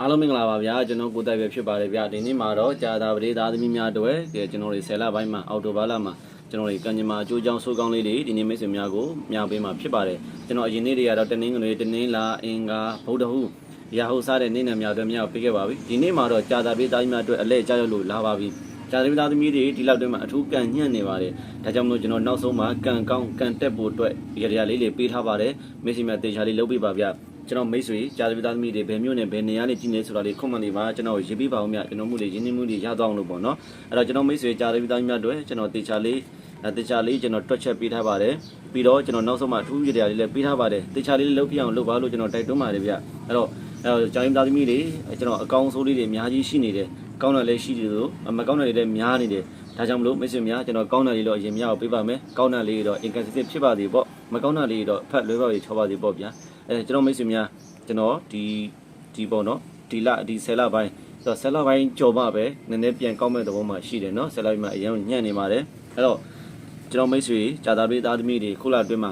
အားလုံးမင်္ဂလာပါဗျာကျွန်တော်ကိုတိုက်ပဲဖြစ်ပါတယ်ဗျာဒီနေ့မှာတော့ကြာတာပရိသားသမီးများတို့ရဲ့ကျွန်တော်တွေ10လပိုင်းမှာအော်တိုဘာလမှာကျွန်တော်တွေကံကြမ္မာအကျိုးကြောင့်ဆိုးကောင်းလေးတွေဒီနေ့မိတ်ဆွေများကိုမျှပေးမှာဖြစ်ပါတယ်ကျွန်တော်အရင်နေ့တွေကတော့တနင်္ဂနွေတနင်္လာအင်္ဂါဗုဒ္ဓဟူရာဟုစားတဲ့နေ့နဲ့များတို့များပေးခဲ့ပါပြီဒီနေ့မှာတော့ကြာတာပရိသားသမီးများတို့အလဲကြားရလို့လာပါပြီကြာတာပရိသားသမီးတွေဒီလောက်တည်းမှာအထူးကံညံ့နေပါတယ်ဒါကြောင့်မလို့ကျွန်တော်နောက်ဆုံးမှာကံကောင်းကံတက်ဖို့အတွက်ရရလေးလေးပေးထားပါတယ်မိတ်ဆွေများတေချာလေးလုပ်ပေးပါဗျာ ကျွန်တော်မိတ်ဆွေကြာသပီသားသမီးတွေဘယ်မျိုးနဲ့ဘယ်နေရာနဲ့ကြည့်နေဆိုတာလေးခွန်မှန်နေပါကျွန်တော်ရေးပေးပါဦးမြကျွန်တော်မှုတွေရင်းနှီးမှုတွေရသွားအောင်လို့ပေါ့နော်အဲ့တော့ကျွန်တော်မိတ်ဆွေကြာသပီသားသမီးများတွေကျွန်တော်တေချာလေးတေချာလေးကျွန်တော်တွက်ချက်ပေးထားပါတယ်ပြီးတော့ကျွန်တော်နောက်ဆုံးမှအထူးရတရားလေးလည်းပေးထားပါတယ်တေချာလေးလုပ်ပြအောင်လုပ်ပါလို့ကျွန်တော်တိုက်တွန်းပါတယ်ဗျအဲ့တော့အဲ့တော့ကြာသပီသားသမီးတွေကျွန်တော်အကောင်းဆုံးလေးတွေအများကြီးရှိနေတယ်ကောင်းတာလည်းရှိတယ်လို့မကောင်းတာတွေလည်းများနေတယ်ဒါကြောင့်မလို့မိတ်ဆွေများကျွန်တော်ကောင်းတာလေးတော့အရင်များအောင်ပေးပါမယ်ကောင်းတာလေးတော့ inconsistent ဖြစ်ပါသေးပေါ့မကောင်းတာလေးတော့ဖတ်လွဲပါပြီးချောပါသေးပေါ့ဗျာ အဲကျွန်တော်မိတ်ဆွေများ ကျွန်တော်ဒီဒီပေါ့နော်ဒီလဒီ10လပိုင်းဆိုတော့10လပိုင်းကြော်မှပဲနည်းနည်းပြန်ကောက်မဲ့သဘောမှရှိတယ်နော်10လပိုင်းမှာအရင်ညံ့နေပါတယ်အဲ့တော့ကျွန်တော်မိတ်ဆွေဂျာတာပေးသားသမီးတွေခုလအတွင်းမှာ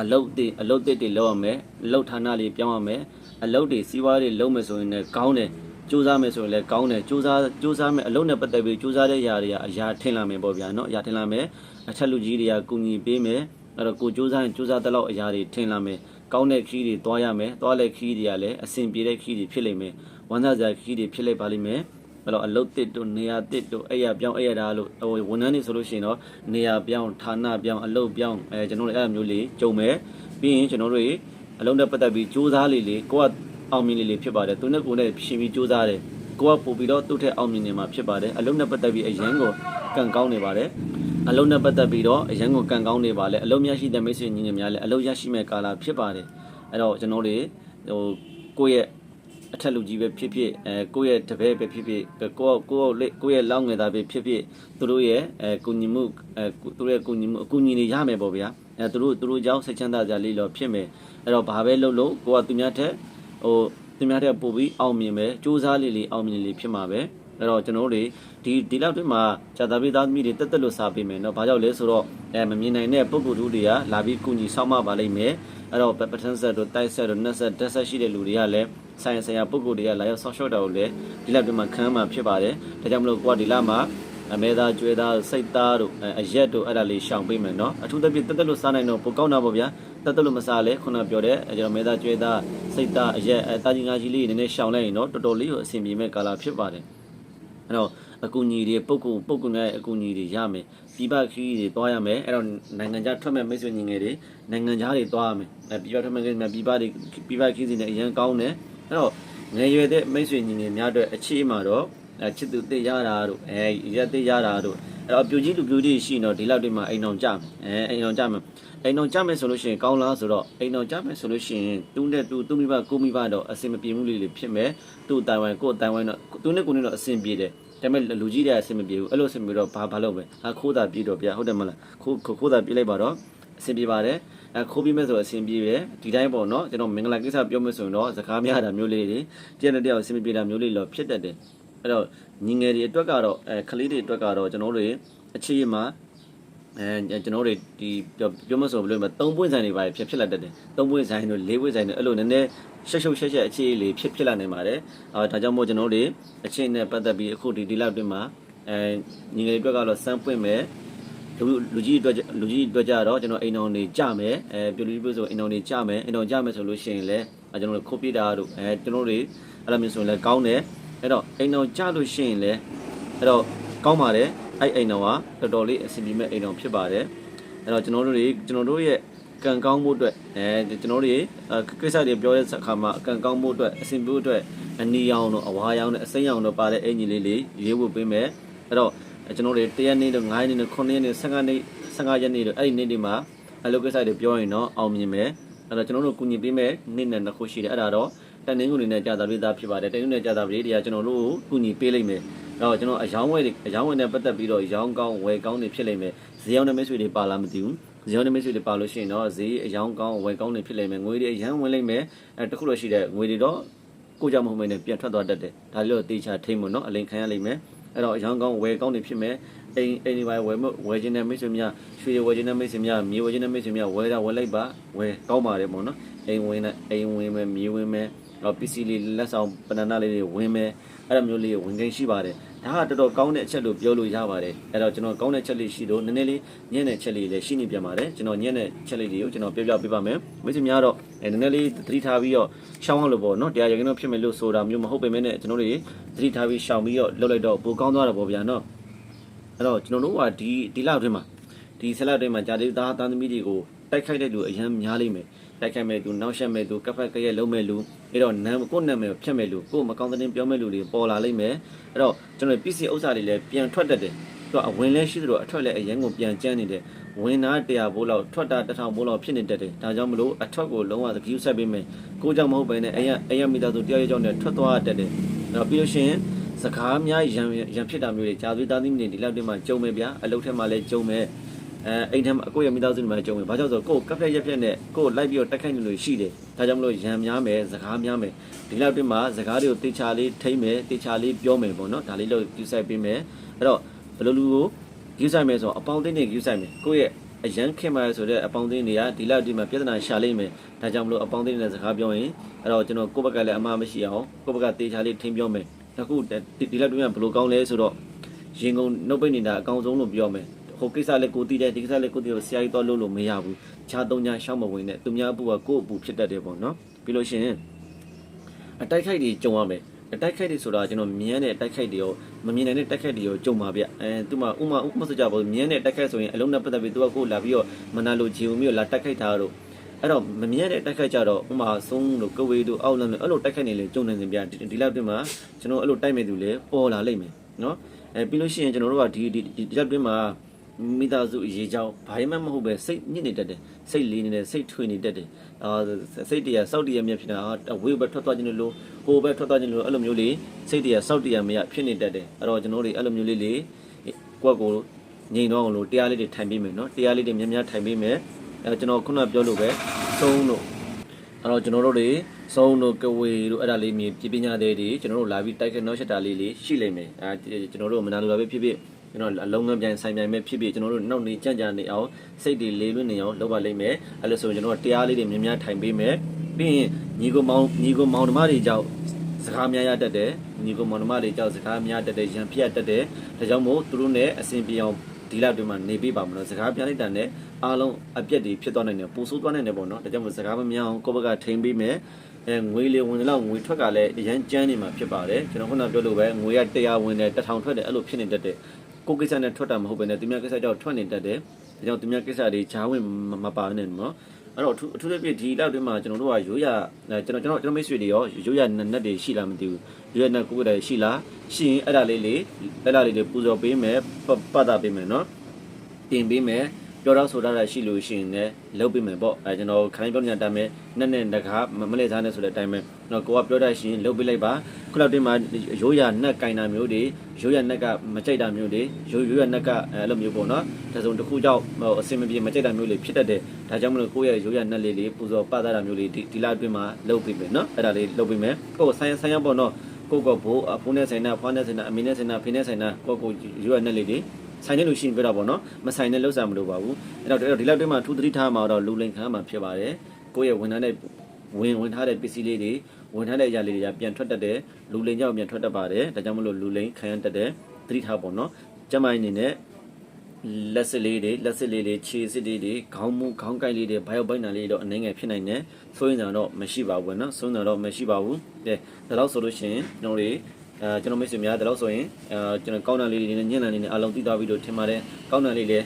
အလုတ်တွေအလုတ်တွေလောက်ရမယ်အလုတ်ဌာနလေးပြောင်းရမယ်အလုတ်တွေစီးပွားတွေလုံးမယ်ဆိုရင်လည်းကောင်းတယ်စူးစမ်းမယ်ဆိုရင်လည်းကောင်းတယ်စူးစမ်းစူးစမ်းမယ်အလုပ်နဲ့ပတ်သက်ပြီးစူးစမ်းတဲ့ຢာတွေကအရာထင်လာမယ်ပေါ့ဗျာเนาะအရာထင်လာမယ်အထက်လူကြီးတွေကကူညီပေးမယ်အဲ့တော့ကိုစူးစမ်းစူးစမ်းတဲ့လောက်အရာတွေထင်လာမယ် ကောင်းတဲ့ခီးတွေတွားရမယ်တွားတဲ့ခီးတွေကလည်းအဆင်ပြေတဲ့ခီးတွေဖြစ်လိမ့်မယ်ဝမ်းသာစရာခီးတွေဖြစ်လိုက်ပါလိမ့်မယ်အဲ့တော့အလုတ်တစ်တို့နေရာတစ်တို့အဲ့ရပြောင်းအဲ့ရတာလို့ဟိုဝန်ထမ်းတွေဆိုလို့ရှိရင်တော့နေရာပြောင်းဌာနပြောင်းအလုတ်ပြောင်းအဲကျွန်တော်တို့အဲ့လိုမျိုးလေးကြုံမယ်ပြီးရင်ကျွန်တော်တို့အလုံးနဲ့ပတ်သက်ပြီးစူးစမ်းလေးလေးကိုကအောင်မြင်လေးလေးဖြစ်ပါတယ်သူနဲ့ကိုယ်နဲ့ရှင်ပြီးစူးစမ်းတယ် ကိုကပို့ပြီးတော့သူ့ထက်အောင်မြင်နေမှာဖြစ်ပါတယ်အလုံးနဲ့ပတ်သက်ပြီးအရန်ကိုကံကောင်းနေပါတယ်အလုံးနဲ့ပတ်သက်ပြီးတော့အရန်ကိုကံကောင်းနေပါလေအလုံးများရှိတဲ့မိတ်ဆွေညီငယ်များလည်းအလုံးရရှိမဲ့ကာလဖြစ်ပါတယ်အဲ့တော့ကျွန်တော်တို့ဟိုကိုယ့်ရဲ့အထက်လူကြီးပဲဖြစ်ဖြစ်အဲကိုယ့်ရဲ့တပည့်ပဲဖြစ်ဖြစ်ကိုယ့်ကိုယ့်လက်ကိုယ့်ရဲ့လောက်ငယ်သားပဲဖြစ်ဖြစ်သူတို့ရဲ့အဲကုညီမှုအဲသူတို့ရဲ့ကုညီမှုအကူညီတွေရမယ်ပေါ့ဗျာအဲသူတို့သူတို့ကြောင့်စိတ်ချမ်းသာကြလေးတော့ဖြစ်မယ်အဲ့တော့ဘာပဲလုပ်လို့ကိုကသူများထက်ဟို သူများတဲ့ပို့ပြီးအောင်မြင်ပဲစူးစမ်းလေးလေးအောင်မြင်လေးဖြစ်မှာပဲအဲ့တော့ကျွန်တော်တို့တွေဒီဒီလောက်တွင်းမှာဇာတာပိသားသမီးတွေတက်တက်လို့စားပေးမယ်เนาะဘာကြောင့်လဲဆိုတော့အဲမမြင်နိုင်တဲ့ပုံကိုယ်တို့တွေကလာပြီးကုညီဆောက်မပါလိမ့်မယ်အဲ့တော့ပထန်းဆက်တို့တိုက်ဆက်တို့နှက်ဆက်တက်ဆက်ရှိတဲ့လူတွေကလည်းဆိုင်ဆိုင်ရာပုံကိုယ်တွေကလာရောက်ဆောက်ရှောက်တာကိုလည်းဒီလောက်တွင်းမှာခံမှာဖြစ်ပါတယ်ဒါကြောင့်မလို့ကိုကဒီလမှာ အမဲသားကျွဲသားစိတ်သားတို့အရက်တို့အဲ့ဒါလေးရှောင်ပေးမယ်နော်အထူးသဖြင့်တက်တက်လို့စားနိုင်တော့ပိုကောင်းတာပေါ့ဗျာတက်တက်လို့မစားလဲခုနပြောတဲ့ကျွန်တော်မဲသားကျွဲသားစိတ်သားအရက်အသားကြီးငါကြီးလေးနည်းနည်းရှောင်လိုက်ရင်တော့တော်တော်လေးကိုအဆင်ပြေမဲ့ကာလာဖြစ်ပါတယ်အဲ့တော့အကူအညီတွေပုတ်ကူပုတ်ကူနဲ့အကူအညီတွေရမယ်ပြည်ပခီးတွေတွားရမယ်အဲ့တော့နိုင်ငံခြားထွက်မဲ့မိတ်ဆွေညီငယ်တွေနိုင်ငံခြားတွေတွားရမယ်ပြည်ပထွက်မဲ့ပြည်ပတွေပြည်ပခီးစီနဲ့အရန်ကောင်းတယ်အဲ့တော့ငယ်ရွယ်တဲ့မိတ်ဆွေညီငယ်များအတွက်အခြေအမှတော့ ချစ်သူသိရတာတို့အဲရက်သိရတာတို့အဲ့တော့ပြူကြီးလူပြူကြီးရှိရင်တော့ဒီလောက်တွေမှာအိမ်အောင်ကြမယ်အဲအိမ်အောင်ကြမယ်အိမ်အောင်ကြမယ်ဆိုလို့ရှိရင်ကောင်းလားဆိုတော့အိမ်အောင်ကြမယ်ဆိုလို့ရှိရင်တူးတဲ့တူးသူ့မိဘကိုမိဘတော့အဆင်မပြေမှုလေးတွေဖြစ်မယ်သူ့တိုင်ဝမ်ကိုတိုင်ဝမ်တော့သူနဲ့ကိုနဲ့တော့အဆင်ပြေတယ်ဒါပေမဲ့လူကြီးတွေအဆင်မပြေဘူးအဲ့လိုအဆင်ပြေတော့ဘာဘာလုပ်မလဲဟာခိုးတာပြေတော့ဗျာဟုတ်တယ်မလားခိုးခိုးတာပြေးလိုက်ပါတော့အဆင်ပြေပါတယ်အဲခိုးပြီးမဲ့ဆိုအဆင်ပြေပဲဒီတိုင်းပေါ့နော်ကျွန်တော်မင်္ဂလာကိစ္စပြောမယ်ဆိုရင်တော့စကားများတာမျိုးလေးတွေတရက်နဲ့တယောက်အဆင်မပြေတာမျိုးလေးတော့ဖြစ်တတ်တယ် အဲ့တော့ညီငယ်တွေအတွက်ကတော့အဲကလေးတွေအတွက်ကတော့ကျွန်တော်တို့အခြေအမှာအဲကျွန်တော်တို့ဒီပြောမဆိုဘယ်လိုလဲ၃ပွင့်ဆိုင်တွေပါဖြစ်ဖြစ်လာတတ်တယ်၃ပွင့်ဆိုင်တို့၄ပွင့်ဆိုင်တို့အဲ့လိုနည်းနည်းရှက်ရှုပ်ရှက်ရှက်အခြေလေးဖြစ်ဖြစ်လာနိုင်ပါတယ်အာဒါကြောင့်မို့ကျွန်တော်တို့အခြေနဲ့ပတ်သက်ပြီးအခုဒီဒီလောက်တွင်မှာအဲညီငယ်တွေအတွက်ကတော့စမ်းပွင့်မယ်လူလူကြီးအတွက်လူကြီးအတွက်ကြတော့ကျွန်တော်အိမ်တော်နေကြမယ်အဲပြလူကြီးပြောဆိုအိမ်တော်နေကြမယ်အိမ်တော်ကြမယ်ဆိုလို့ရှိရင်လည်းကျွန်တော်တို့ခုတ်ပြတာတို့အဲကျွန်တော်တို့အဲ့လိုမျိုးဆိုရင်လည်းကောင်းတယ် အဲ့တော့အိမ်တော်ကြလို့ရှိရင်လည်းအဲ့တော့ကောင်းပါတယ်အဲ့အိမ်တော်ကတော်တော်လေးအဆင်ပြေမဲ့အိမ်တော်ဖြစ်ပါတယ်အဲ့တော့ကျွန်တော်တို့တွေကျွန်တော်တို့ရဲ့ကံကောင်းဖို့အတွက်အဲကျွန်တော်တို့ကိစ္စတွေပြောတဲ့အခါမှာကံကောင်းဖို့အတွက်အဆင်ပြေဖို့အတွက်အနီရောင်တို့အဝါရောင်တို့အစိမ်းရောင်တို့ပါတဲ့အင်ဂျင်လေးလေးရေးဖို့ပေးမယ်အဲ့တော့ကျွန်တော်တို့တရက်နေ့တို့9ရက်နေ့တို့9ရက်နေ့15နေ့15ရက်နေ့တို့အဲ့ဒီနေ့တွေမှာအလုပ်ကိစ္စတွေပြောရင်တော့အောင်မြင်မယ်အဲ့တော့ကျွန်တော်တို့ကူညီပေးမယ်နေ့နဲ့နှစ်ခုရှိတယ်အဲ့ဒါတော့ တန်နင်းကုန်တွေနဲ့ကြာတာလေးသားဖြစ်ပါတယ်တန်နင်းနဲ့ကြာတာလေးတွေကကျွန်တော်တို့ကိုကူညီပေးလိုက်မယ်တော့ကျွန်တော်အယောင်းဝဲတွေအယောင်းဝဲနဲ့ပတ်သက်ပြီးတော့ရောင်းကောင်းဝယ်ကောင်းတွေဖြစ်လိမ့်မယ်ဈေးရောင်းတဲ့မိတ်ဆွေတွေပါလာမသိဘူးဈေးရောင်းတဲ့မိတ်ဆွေတွေပါလို့ရှိရင်တော့ဈေးအယောင်းကောင်းဝယ်ကောင်းတွေဖြစ်လိမ့်မယ်ငွေတွေအရန်ဝင်လိမ့်မယ်အဲတခုလို့ရှိတဲ့ငွေတွေတော့ကိုကြောင့်မဟုတ်မနဲ့ပြန်ထွက်သွားတတ်တယ်ဒါလေးတော့တေချာထိမ့်မနော်အလိန်ခံရလိမ့်မယ်အဲ့တော့အယောင်းကောင်းဝယ်ကောင်းတွေဖြစ်မယ်အိမ်အိမ်ဒီပိုင်းဝယ်မဝယ်ခြင်းတဲ့မိတ်ဆွေများရွှေဝယ်ခြင်းတဲ့မိတ်ဆွေများမြေဝယ်ခြင်းတဲ့မိတ်ဆွေများဝယ်တာဝယ်လိုက်ပါဝယ်ကောင်းပါတယ်ပေါ့နော်အိမ်ဝင်နဲ့အိမ်ဝင်မယ်မြေဝင်မယ် တော့ PC လေးလက်ဆောင်ပဏ္ဏလေးတွေဝင်မယ်အဲ့လိုမျိုးလေးဝင်ကိန်းရှိပါတယ်ဒါကတော်တော်ကောင်းတဲ့အချက်လို့ပြောလို့ရပါတယ်အဲ့တော့ကျွန်တော်ကောင်းတဲ့ချက်လေးရှိတော့နည်းနည်းလေးညံ့တဲ့ချက်လေးလည်းရှိနေပြန်ပါတယ်ကျွန်တော်ညံ့တဲ့ချက်လေးတွေကိုကျွန်တော်ပြောပြပေးပါမယ်မိတ်ဆွေများတော့နည်းနည်းလေးသတိထားပြီးတော့ရှောင်းအောင်လို့ပေါ့နော်တရားရခင်တော့ဖြစ်မယ်လို့ဆိုတာမျိုးမဟုတ်ပေမဲ့ねကျွန်တော်တို့သတိထားပြီးရှောင်ပြီးတော့လှုပ်လိုက်တော့ပိုကောင်းသွားတာပေါ့ဗျာနော်အဲ့တော့ကျွန်တော်တို့ကဒီဒီလောက်အတွင်းမှာဒီဆက်လက်အတွင်းမှာဂျာတိသားသားသမီးတွေကိုတိုက်ခိုက်တဲ့လူအရင်များလိမ့်မယ်တိုက်ခိုက်မဲ့သူနောက်ဆက်မဲ့သူကပ်ဖက်ကရဲ့လုံးမဲ့လူ အဲ့တော့နာမ်ကိုနာမည်ကိုဖြတ်မဲ့လူကိုမကောင်းတဲ့တင်ပြောမဲ့လူတွေပေါ်လာလိမ့်မယ်အဲ့တော့ကျွန်တော်ပစ္စည်းဥစ္စာတွေလည်းပြန်ထွက်တတ်တယ်သူကအဝင်လဲရှိသလိုအထွက်လည်းအရင်ကိုပြန်ကျန်းနေတယ်ဝင်သား100ဘိုးလောက်ထွက်တာ1000ဘိုးလောက်ဖြစ်နေတတ်တယ်ဒါကြောင့်မလို့အထွက်ကိုလုံးဝသတိဆက်ပေးမယ်ကိုကြောင့်မဟုတ်ဘဲနဲ့အရင်အရင်မိသားစုတရားရကြောင့်နဲ့ထွက်သွားတတ်တယ်အဲ့တော့ပြီးလို့ရှိရင်စကားများရံရံဖြစ်တာမျိုးတွေဂျာသွေးသားသမီးတွေဒီလောက်တင်မှကြုံမယ်ဗျာအလုပ်ထဲမှာလည်းကြုံမယ် အဲအိမ်ထဲမှာကိုယ့်ရဲ့မိသားစုတွေမှာကြုံမယ်ဘာကြောင့်ဆိုတော့ကိုယ်ကပ်ဖက်ရက်ဖက်နဲ့ကိုယ်လိုက်ပြီးတော့တက်ခိုက်နေလို့ရှိတယ်ဒါကြောင့်မလို့ရံများမယ်စကားများမယ်ဒီလောက်တင်မှစကားတွေကိုတေချာလေးထိမ့်မယ်တေချာလေးပြောမယ်ပေါ့နော်ဒါလေးလို့ယူဆိုင်ပေးမယ်အဲ့တော့ဘယ်လိုလူကိုယူဆိုင်မယ်ဆိုတော့အပေါင်းအသင်းတွေယူဆိုင်မယ်ကိုယ့်ရဲ့အရန်ခင်ပါဆိုတဲ့အပေါင်းအသင်းတွေကဒီလောက်ဒီမှာပြဿနာရှာလိမ့်မယ်ဒါကြောင့်မလို့အပေါင်းအသင်းတွေနဲ့စကားပြောရင်အဲ့တော့ကျွန်တော်ကိုယ့်ဘက်ကလည်းအမှားမရှိအောင်ကိုယ့်ဘက်ကတေချာလေးထိမ့်ပြောမယ်အခုဒီလောက်တွင်းကဘယ်လိုကောင်းလဲဆိုတော့ရင်ကုန်နှုတ်ပိတ်နေတာအကောင်းဆုံးလို့ပြောမယ် ဟိုကိစ္စလည်းကိုတည်တယ်ဒီကိစ္စလည်းကိုတည်တယ်ဆရာကြီးတော့လုပ်လို့မရဘူးခြားသုံးညာရှောက်မဝင်နဲ့သူများအပူကကိုယ့်အပူဖြစ်တတ်တယ်ပေါ့နော်ပြီးလို့ရှိရင်အတိုက်ခိုက်တွေကြုံရမယ်အတိုက်ခိုက်တွေဆိုတာကျွန်တော်မြင်ရတဲ့အတိုက်ခိုက်တွေရောမမြင်နိုင်တဲ့တိုက်ခိုက်တွေရောကြုံပါဗျအဲသူမှဥမာဥပမာဆိုကြပါဘူးမြင်ရတဲ့တိုက်ခိုက်ဆိုရင်အလုံးနဲ့ပတ်သက်ပြီးသူကကိုယ်လာပြီးတော့မနာလိုဂျီယိုမီကိုလာတိုက်ခိုက်တာတော့အဲ့တော့မမြင်ရတဲ့တိုက်ခိုက်ကြတော့ဥမာဆုံးတို့ကဝေးတို့အောက်လမ်းတို့အဲ့လိုတိုက်ခိုက်နေလေကြုံနေစင်ဗျဒီလောက်တင်မှာကျွန်တော်အဲ့လိုတိုက်မဲ့သူလေပေါ်လာလိမ့်မယ်နော်အဲပြီးလို့ရှိရင်ကျွန်တော်တို့ကဒီဒီဒီလောက်တင်မှာ မိသားစုရေချောင်းဘာမှမဟုတ်ပဲစိတ်ညစ်နေတတ်တယ်စိတ်လေးနေတယ်စိတ်ထွေနေတတ်တယ်အာစိတ်တရားစောက်တရားမြဖြစ်တာဝေးဘက်ထွက်သွားခြင်းလို့ဟိုဘက်ထွက်သွားခြင်းလို့အဲ့လိုမျိုးလေးစိတ်တရားစောက်တရားမရဖြစ်နေတတ်တယ်အဲ့တော့ကျွန်တော်တို့အဲ့လိုမျိုးလေးလေးကိုယ့်ကိုငြိမ်တော့အောင်လို့တရားလေးတွေထိုင်ပေးမယ်နော်တရားလေးတွေများများထိုင်ပေးမယ်အဲကျွန်တော်ခုနပြောလို့ပဲသုံးလို့အဲ့တော့ကျွန်တော်တို့တွေစုံတို့ကဝေတို့အဲ့ဒါလေးမြေပြပညာတွေတွေကျွန်တော်တို့လာပြီးတိုက်ခဲ့နောက်ချက်တာလေးလေးရှိလိမ့်မယ်အဲကျွန်တော်တို့မနာလိုပါပဲဖြစ်ဖြစ် ကျွန်တော်အလုံးငန်းပြန်ဆိုင်ပြန်မဲ့ဖြစ်ဖြစ်ကျွန်တော်တို့နောက်နေကြံ့ကြံ့နေအောင်စိတ်တွေလေးလွတ်နေအောင်လုပ်ပါလိမ့်မယ်အဲ့လိုဆိုရင်ကျွန်တော်တရားလေးတွေများများထိုင်ပေးမယ်ပြီးရင်ညီကိုမောင်ညီကိုမောင်ဓမ္မတွေကြောင့်စကားများရတတ်တယ်ညီကိုမောင်နှမတွေကြောက်စကားများတတ်တယ်ရံပြတ်တတ်တယ်ဒါကြောင့်မို့သူတို့နဲ့အဆင်ပြေအောင်ဒီလောက်တွေမှာနေပေးပါမလို့စကားပြလိုက်တာနဲ့အားလုံးအပြက်တွေဖြစ်သွားနိုင်တယ်ပူဆိုးသွားနိုင်တယ်ပေါ့နော်ဒါကြောင့်မို့စကားမများအောင်ကိုယ့်ဘက်ကထိန်ပေးမယ်အဲငွေလေဝင်တယ်လို့ငွေထွက်ကလည်းအရန်ကျန်းနေမှာဖြစ်ပါတယ်ကျွန်တော်ခုနပြောလို့ပဲငွေက100ဝင်တယ်1000ထွက်တယ်အဲ့လိုဖြစ်နေတတ်တယ် ကိုကိစ္စနဲ့ထွက်တာမဟုတ်ဘဲနဲ့သူများကိစ္စကြောင့်ထွက်နေတတ်တယ်ဒါကြောင့်သူများကိစ္စတွေဈာဝင်မပါနဲ့နော်အဲ့တော့အထူးသဖြင့်ဒီလောက်တွင်းမှာကျွန်တော်တို့ကရိုးရကျွန်တော်ကျွန်တော်ကျွန်တော်မိတ်ဆွေတွေရောရိုးရနက်တွေရှိလားမသိဘူးရိုးရနက်ကိုယ်တိုင်ရှိလားရှိရင်အဲ့ဒါလေးလေးအဲ့ဒါလေးတွေပူဇော်ပေးမယ်ပတ်တာပေးမယ်နော်တင်ပေးမယ် ပြောတော့ဆိုတော့ရှိလို့ရှိရင်လည်းလုပ်ပေးမယ်ပေါ့အဲကျွန်တော်ခိုင်းပြောနေတဲ့အတိုင်းပဲနဲ့နဲ့တကားမလဲစားနဲ့ဆိုတဲ့အတိုင်းပဲတော့ကိုကပြောတတ်ရှိရင်လုပ်ပေးလိုက်ပါခုလောက်တင်မှာရိုးရနက်ကင်တာမျိုးတွေရိုးရနက်ကမကြိုက်တာမျိုးတွေရိုးရိုးရနက်ကအဲ့လိုမျိုးပေါ့နော်ဒါဆိုတစ်ခုကြောင့်ဟိုအစင်မပြေမကြိုက်တာမျိုးတွေဖြစ်တတ်တယ်ဒါကြောင့်မလို့ကိုယ့်ရဲ့ရိုးရနက်လေးလေးပူဇော်ပတ်သားတာမျိုးလေးဒီဒီလောက်တွင်မှာလုပ်ပေးမယ်နော်အဲ့ဒါလေးလုပ်ပေးမယ်ကိုယ်ဆိုင်ဆိုင်ရပေါ့နော်ကိုကဘိုးအဖိုးနဲ့ဆိုင်တာဖွားနဲ့ဆိုင်တာအမေနဲ့ဆိုင်တာဖေနဲ့ဆိုင်တာကိုကိုရိုးရနက်လေးလေး ဆိုင်နေလို့ရှိရင်ပြတာပေါ့နော်မဆိုင်နဲ့လှုပ်ရှားမလို့ပါဘူးအဲ့တော့ဒီလောက်တွင်းမှာထူးသတိထားမှာတော့လူလိန်ခန်းမှာဖြစ်ပါတယ်ကိုယ့်ရဲ့ဝန်ထမ်းတဲ့ဝင်ဝင်ထားတဲ့ပစ္စည်းလေးတွေဝင်ထားတဲ့အရာလေးတွေကပြန်ထွက်တတ်တယ်လူလိန်ကြောင့်ပြန်ထွက်တတ်ပါတယ်ဒါကြောင့်မလို့လူလိန်ခံရတတ်တယ်သတိထားပေါ့နော်ကျမအနေနဲ့လက်စစ်လေးတွေလက်စစ်လေးတွေခြေစစ်လေးတွေခေါင်းမူခေါင်းကိုက်လေးတွေဘိုင်ယိုဘိုင်နာလေးတော့အနေငယ်ဖြစ်နိုင်တယ်ဆိုရင်တော့မရှိပါဘူးနော်ဆိုရင်တော့မရှိပါဘူးကဲဒါတော့ဆိုလို့ရှိရင်ကျွန်တော်တွေ အဲကျွန်တော်မိတ်ဆွေများဒါတော့ဆိုရင်အဲကျွန်တော်ကောင်းတန်လေးတွေနဲ့ညံ့တန်လေးနဲ့အလုံးသိသွားပြီးတော့ထင်ပါတယ်ကောင်းတန်လေးလည်း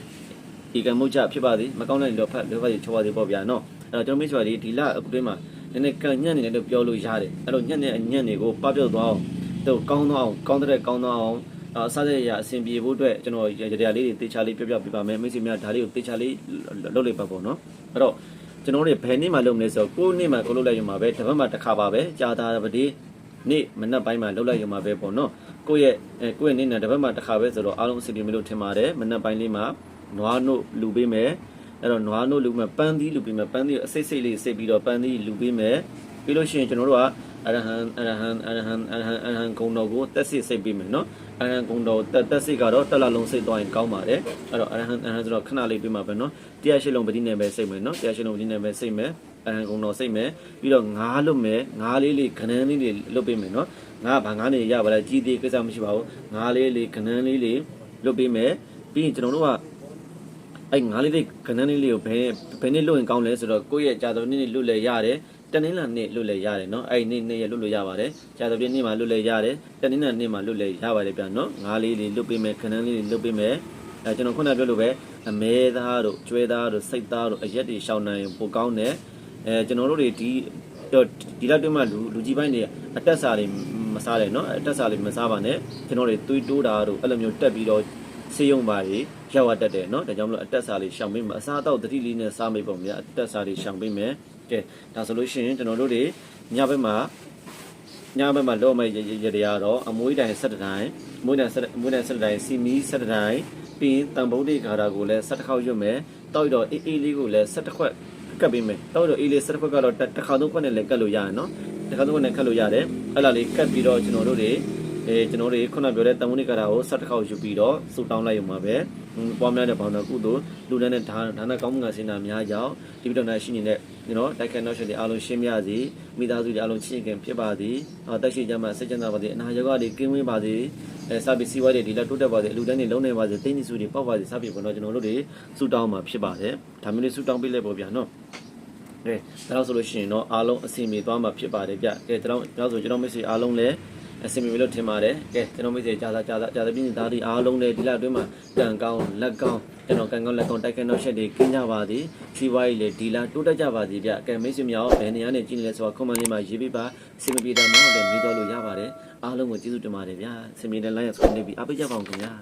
ဒီကံမှုချဖြစ်ပါသည်မကောင်းတဲ့တော့ဖတ်လောဖတ်ချောပါသေးပေါ့ဗျာနော်အဲ့တော့ကျွန်တော်မိတ်ဆွေတွေဒီလအခုတွင်းမှာနည်းနည်းကညံ့နေတယ်လို့ပြောလို့ရတယ်အဲ့တော့ညံ့တဲ့အညံ့တွေကိုပပျောက်သွားအောင်တော့ကောင်းသွားအောင်ကောင်းတဲ့ကောင်းသွားအောင်အစားတဲ့ရအဆင်ပြေဖို့အတွက်ကျွန်တော်ရရလေးတွေတေချာလေးပြပြပြပါမယ်မိတ်ဆွေများဒါလေးကိုတေချာလေးလုပ်လိုက်ပါပေါ့နော်အဲ့တော့ကျွန်တော်တို့ဘယ်နေ့မှလုပ်မလဲဆိုတော့ကိုနေ့မှကိုလုပ်လိုက်ရမှာပဲတစ်ပတ်မှတစ်ခါပါပဲကြာတာပတိ နေ့မနက်ပိုင်းမှာလုပ်လိုက်ရမှာပဲပေါ့နော်ကိုယ့်ရဲ့ကိုယ့်ရဲ့နေ့နဲ့တစ်ပတ်မှတစ်ခါပဲဆိုတော့အားလုံးအဆင်ပြေမလို့ထင်ပါတယ်မနက်ပိုင်းလေးမှာနွားနို့လူပေးမယ်အဲ့တော့နွားနို့လူမယ်ပန်းသီးလူပေးမယ်ပန်းသီးအစိတ်စိတ်လေးစိတ်ပြီးတော့ပန်းသီးလူပေးမယ်ပြီးလို့ရှိရင်ကျွန်တော်တို့ကအရဟံအရဟံအရဟံအရဟံအရဟံဂုံတော်ကိုတက်စစ်စိတ်ပေးမယ်နော်အရဟံဂုံတော်တက်တက်စစ်ကတော့တက်လာလုံးစိတ်သွားရင်ကောင်းပါတယ်အဲ့တော့အရဟံအရဟံဆိုတော့ခဏလေးပေးမှာပဲနော်တရားရှိလုံးပတိနဲ့ပဲစိတ်မယ်နော်တရားရှိလုံးပတိနဲ့ပဲစိတ်မယ် အရန်ကုန်တော်စိတ်မယ်ပြီးတော့ငါးလွတ်မယ်ငါးလေးလေးခဏန်းလေးတွေလွတ်ပေးမယ်နော်ငါးဘာငါးနေရပါလဲကြီးသေးကိစ္စမရှိပါဘူးငါးလေးလေးခဏန်းလေးလေးလွတ်ပေးမယ်ပြီးရင်ကျွန်တော်တို့ကအဲ့ငါးလေးလေးခဏန်းလေးလေးကိုဘယ်ဘယ်နေ့လွတ်ရင်ကောင်းလဲဆိုတော့ကိုယ့်ရဲ့ကြာတော်နေ့နေ့လွတ်လဲရတယ်တနင်္လာနေ့လွတ်လဲရတယ်နော်အဲ့နေ့နေ့ရလွတ်လို့ရပါတယ်ကြာတော်နေ့မှာလွတ်လဲရတယ်တနင်္လာနေ့မှာလွတ်လဲရပါတယ်ဗျာနော်ငါးလေးလေးလွတ်ပေးမယ်ခဏန်းလေးလေးလွတ်ပေးမယ်အဲကျွန်တော်ခုနပြောလို့ပဲအမဲသားတို့ကျွဲသားတို့စိတ်သားတို့အရက်တွေရှောင်းနိုင်ပိုကောင်းတယ် အဲကျွန်တော်တို့တွေဒီတော့ဒီလောက်တွင်းမှာလူလူကြီးပိုင်းတွေအတက်စာတွေမစားတယ်နော်အတက်စာတွေမစားပါနဲ့ကျွန်တော်တွေသွေးတိုးတာတို့အဲ့လိုမျိုးတက်ပြီးတော့စေးရုံပါတွေရောက်ရတတ်တယ်နော်ဒါကြောင့်မလို့အတက်စာလေးရှောင်ပေးမှာအစားတော့တတိလေးနဲ့စားမိပုံဗျာအတက်စာလေးရှောင်ပေးမယ်ကဲဒါဆိုလို့ရှိရင်ကျွန်တော်တို့တွေညဘက်မှာညဘက်မှာလောမဲ့ရတရားတော့အမွေးတိုင်၁၇တိုင်းအမွေးတိုင်အမွေးတိုင်၁၇တိုင်းစီမီ၁၇တိုင်းပြီးရင်တန်ဗုဒ္ဓဂါရာကိုလည်း၁၁ခေါက်ရွတ်မယ်တောက်တော့အေးအေးလေးကိုလည်း၁၁ခွက် ကပ်ပေးမယ်တောက်တော့အေးလေး၁၁ခွက်ကတော့တစ်ခါသုံးခွက်နဲ့လည်းကပ်လို့ရတယ်နော်တစ်ခါသုံးခွက်နဲ့ကပ်လို့ရတယ်အဲ့လားလေးကပ်ပြီးတော့ကျွန်တော်တို့တွေအဲကျွန်တော်တို့ခုနပြောတဲ့တန်ဖိုးနိကာရာကို၁၁ခေါက်ယူပြီးတော့စူတောင်းလိုက်ရုံပါပဲ ပွားများတဲ့ဘောင်တော်ကုသိုလ်လူနဲ့ဒါဒါနဲ့ကောင်းမှုငါစင်တာများကြောင်းဒီဗီဒီယိုနဲ့ရှိနေတဲ့ကျွန်တော်တိုက်ခိုက်နောက်ရှင်တွေအားလုံးရှင်းပြစီမိသားစုတွေအားလုံးချစ်ခင်ဖြစ်ပါသည်တက်ရှိကြမှာစိတ်ချမ်းသာပါသည်အနာရောဂါတွေကင်းဝေးပါသည်အဲစပစ်စီဝါတွေဒီလက်တိုးတက်ပါသည်အလူတိုင်းတွေလုံးနေပါစေတင်းကြီးစုတွေပေါက်ပါစေစပစ်ပေါ်တော့ကျွန်တော်တို့တွေစူတောင်းမှာဖြစ်ပါတယ်ဒါမျိုးလေးစူတောင်းပေးလိုက်ပေါ့ဗျာနော်ကဲဒါတော့ဆိုလို့ရှိရင်တော့အားလုံးအစီအမေသွားမှာဖြစ်ပါတယ်ဗျကဲဒါတော့ဒါဆိုကျွန်တော်မိတ်ဆွေအားလုံးလည်း အစီအမေလို့ထင်ပါတယ်ကဲကျွန်တော်မိတ်ဆွေကြာသာကြာသာကြာသာပြင်းသားတွေအားလုံးလည်းဒီလအတွင်းမှာကံကောင်းလက်ကောင်းကျွန်တော်ကံကောင်းလက်ကောင်းတိုက်ခိုက်နောက်ရှက်တွေကင်းကြပါသည်စီးပွားရေးလည်းဒီလာတိုးတက်ကြပါသည်ဗျကဲမိတ်ဆွေများဘယ်နေရာနဲ့ကြည့်နေလဲဆိုတော့ comment လေးမှာရေးပေးပါအစီအမပြေတာမှလည်းပြီးတော့လို့ရပါတယ်အားလုံးကိုကျေးဇူးတင်ပါတယ်ဗျာစင်မြေတဲ့ line ကိုဆွေးနွေးပြီးအားပေးကြပါအောင်ခင်ဗျာ